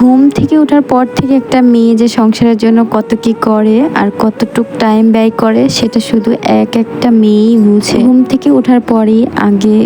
ঘুম থেকে ওঠার পর থেকে একটা মেয়ে যে সংসারের জন্য কত কি করে আর কতটুক টাইম ব্যয় করে সেটা শুধু এক একটা মেয়েই বুঝে ঘুম থেকে ওঠার পরেই আগে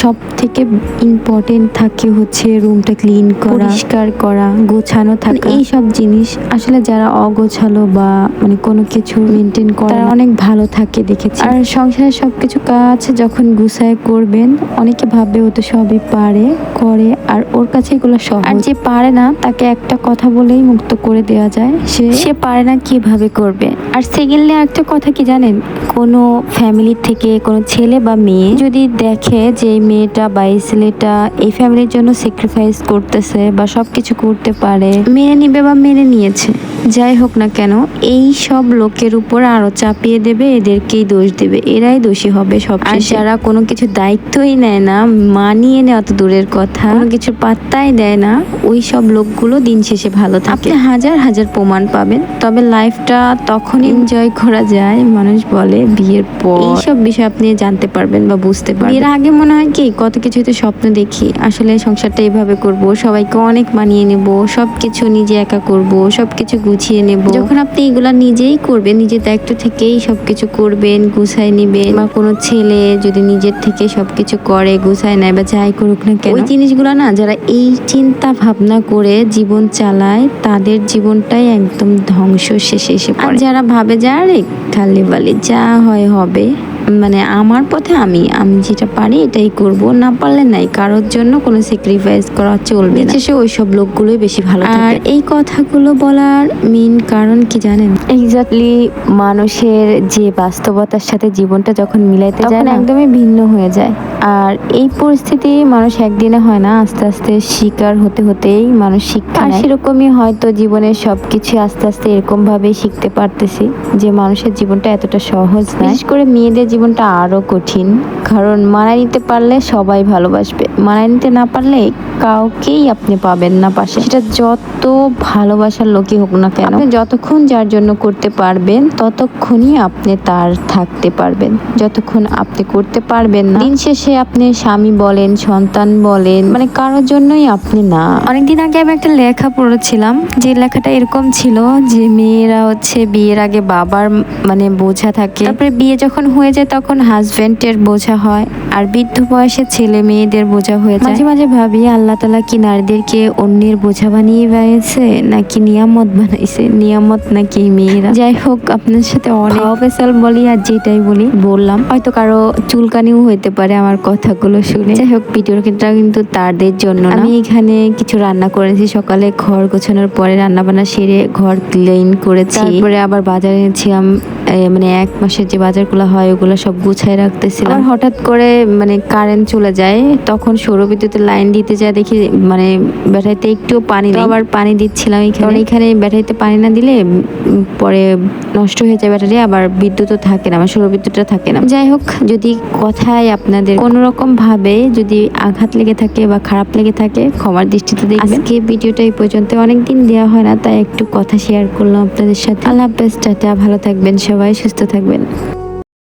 সব থেকে ইম্পর্টেন্ট থাকে হচ্ছে রুমটা ক্লিন করা পরিষ্কার করা গোছানো থাকা। এই সব জিনিস আসলে যারা অগোছালো বা মানে কোনো কিছু মেনটেন করে অনেক ভালো থাকে দেখেছি। আর সংসারের সব কিছু কাজ যখন গুছায় করবেন অনেকে ভাবে ও তো সবই পারে করে আর ওর কাছে এগুলো সহজ। আর যে পারে না তাকে একটা কথা বলেই মুক্ত করে দেওয়া যায়। সে সে পারে না কীভাবে করবে? আর সেকেন্ডলি একটা কথা কি জানেন? কোনো ফ্যামিলি থেকে কোনো ছেলে বা মেয়ে যদি দেখে যে এই মেয়েটা বা এই ছেলেটা এই ফ্যামিলির জন্য স্যাক্রিফাইস করতেছে বা সব কিছু করতে পারে মেনে নিবে বা মেনে নিয়েছে যাই হোক না কেন এই সব লোকের উপর আরও চাপিয়ে দেবে এদেরকেই দোষ দেবে এরাই দোষী হবে সব আর যারা কোনো কিছু দায়িত্বই নেয় না মানিয়ে নেওয়া তো দূরের কথা। কোনো কিছু পাত্তাই দেয় না। ওই সব লোকগুলো দিন শেষে ভালো থাকে। আপনি হাজার হাজার প্রমাণ পাবেন। তবে লাইফটা তখন এনজয় করা যায় মানুষ বলে বিয়ের পর। এইসব বিষয় আপনি জানতে পারবেন বা বুঝতে পারবেন। এর আগে মনে হয় কি কত কিছুতে স্বপ্ন দেখি। আসলে সংসারটা এভাবে করব সবাইকে অনেক মানিয়ে নেব সব কিছু নিজে একা করব সব কিছু গুছিয়ে নেব। যখন আপনি এগুলা নিজেই করবেন নিজের দায়িত্ব থেকেই সবকিছু করবেন গুছাই নেবেন। বা কোনো ছেলে যদি নিজের থেকে সবকিছু করে গুছায় নেয় বা যাই করুক না কেন ওই জিনিসগুলো না, যারা এই চিন্তা ভাবনা করে জীবন চালায়, তাদের জীবনটাই একদম ধ্বংস শেষে এসে আর যারা ভাবে যে, আরে খালি বালি যা হয় হবে। মানে আমার পথে আমি আমি যেটা পারি এটাই করব। না পারলে নাই কারোর জন্য কোনো স্যাক্রিফাইস করা চলবে না। শেষে ওইসব লোকগুলোই বেশি ভালো আর এই কথাগুলো বলার মেইন কারণ কি জানেন? এক্স্যাক্টলি মানুষের যে বাস্তবতার সাথে জীবনটা যখন মিলাইতে যায় একদমই ভিন্ন হয়ে যায়। আর এই পরিস্থিতি মানুষ একদিনে হয় না আস্তে আস্তে শিকার হতে হতেই মানুষ শিক্ষা আর সেরকমই হয়তো জীবনের সবকিছু আস্তে আস্তে এরকম ভাবে শিখতে পারতেছি যে মানুষের জীবনটা এতটা সহজ না বিশেষ করে মেয়েদের জীবনটা আরও কঠিন। কারণ মানায় নিতে পারলে সবাই ভালোবাসবে। মানায় নিতে না পারলে কাউকেই আপনি পাবেন না পাশে। সেটা যত ভালোবাসার লোকই হোক না কেন যতক্ষণ যার জন্য করতে পারবেন, ততক্ষণই আপনি তার থাকতে পারবেন। যতক্ষণ আপনি করতে পারবেন না, দিন শেষে আপনি স্বামী বলেন, সন্তান বলেন মানে কারোর জন্যই আপনি না। অনেকদিন আগে আমি একটা লেখা পড়েছিলাম, যে লেখাটা এরকম ছিল যে মেয়েরা হচ্ছে বিয়ের আগে বাবার মানে বোঝা থাকে। তারপরে বিয়ে যখন হয়ে যায় তখন হাজবেন্ডের বোঝা হয় আর বৃদ্ধ বয়সে ছেলে মেয়েদের বোঝা হয়ে যায়। মাঝে মাঝে ভাবি আল্লাহ তালা কি নারীদেরকে অন্যের বোঝা বানিয়ে বানিয়েছে নাকি নিয়ামত বানাইছে নিয়ামত নাকি মেয়েরা? যাই হোক আপনার সাথে অনেক অফেসাল বলি আর যেটাই বলি বললাম। হয়তো কারও চুলকানিও হইতে পারে আমার কথাগুলো শুনে। যাই হোক ভিডিওটা কিন্তু তাদের জন্য না। আমি এখানে কিছু রান্না করেছি। সকালে ঘর গোছানোর পরে রান্না বান্না সেরে ঘর ক্লিন করেছি। তারপরে আবার বাজারে এনেছিলাম মানে এক মাসের যে বাজারগুলো হয় ওগুলো সব গুছায় রাখতেছিলাম। আর হঠাৎ করে মানে কারেন্ট চলে যায় তখন সৌর বিদ্যুতের লাইন দিতে যায় দেখি মানে ব্যাটারিতে একটু পানি। আবার পানি দিচ্ছিলাম এখানে। এখানে ব্যাটারিতে পানি না দিলে পরে নষ্ট হয়ে যায় ব্যাটারি আবার বিদ্যুৎও থাকে না আমার সৌর বিদ্যুৎটা থাকে না। যাই হোক যদি কথায় আপনাদের কোনো রকম ভাবে যদি আঘাত লেগে থাকে বা খারাপ লেগে থাকে ক্ষমার দৃষ্টিতে দেখবেন। আজকে ভিডিওটা এই পর্যন্ত। অনেকদিন দেওয়া হয় না তাই একটু কথা শেয়ার করলাম আপনাদের সাথে। আল্লাহ হাফেজ টাটা ভালো থাকবেন সবাই সুস্থ থাকবেন।